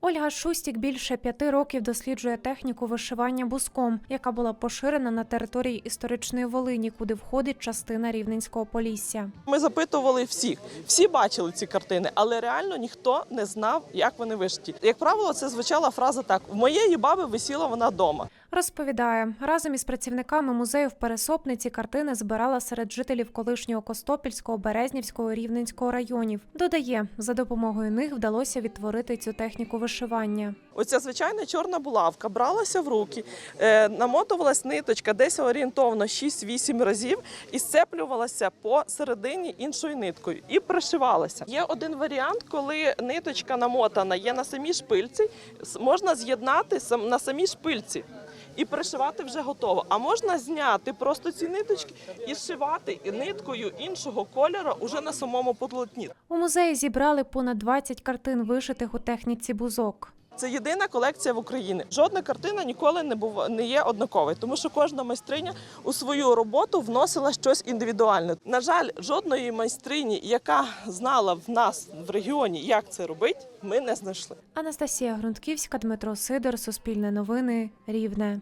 Ольга Шустік більше п'яти років досліджує техніку вишивання буском, яка була поширена на території історичної Волині, куди входить частина Рівненського Полісся. Ми запитували всіх. Всі бачили ці картини, але реально ніхто не знав, як вони вишиті. Як правило, це звучала фраза так: в моєї баби висіла вона вдома. Розповідає, разом із працівниками музею в Пересопниці картини збирала серед жителів колишнього Костопільського, Березнівського, Рівненського районів. Додає, за допомогою них вдалося відтворити цю техніку вишивання. Оця звичайна чорна булавка бралася в руки, е, намотувалась ниточка десь орієнтовно 6-8 разів і сцеплювалася по середині іншою ниткою і пришивалася. Є один варіант, коли ниточка намотана є на самій шпильці, можна з'єднати на самій шпильці. І пришивати вже готово. А можна зняти просто ці ниточки і зшивати ниткою іншого кольору уже на самому полотні. У музеї зібрали понад 20 картин, вишитих у техніці бузок. Це єдина колекція в Україні. Жодна картина ніколи не був не є однаковою, тому що кожна майстриня у свою роботу вносила щось індивідуальне. На жаль, жодної майстрині, яка знала в нас в регіоні, як це робить, ми не знайшли. Анастасія Грунтківська, Дмитро Сидор, Суспільне новини, Рівне.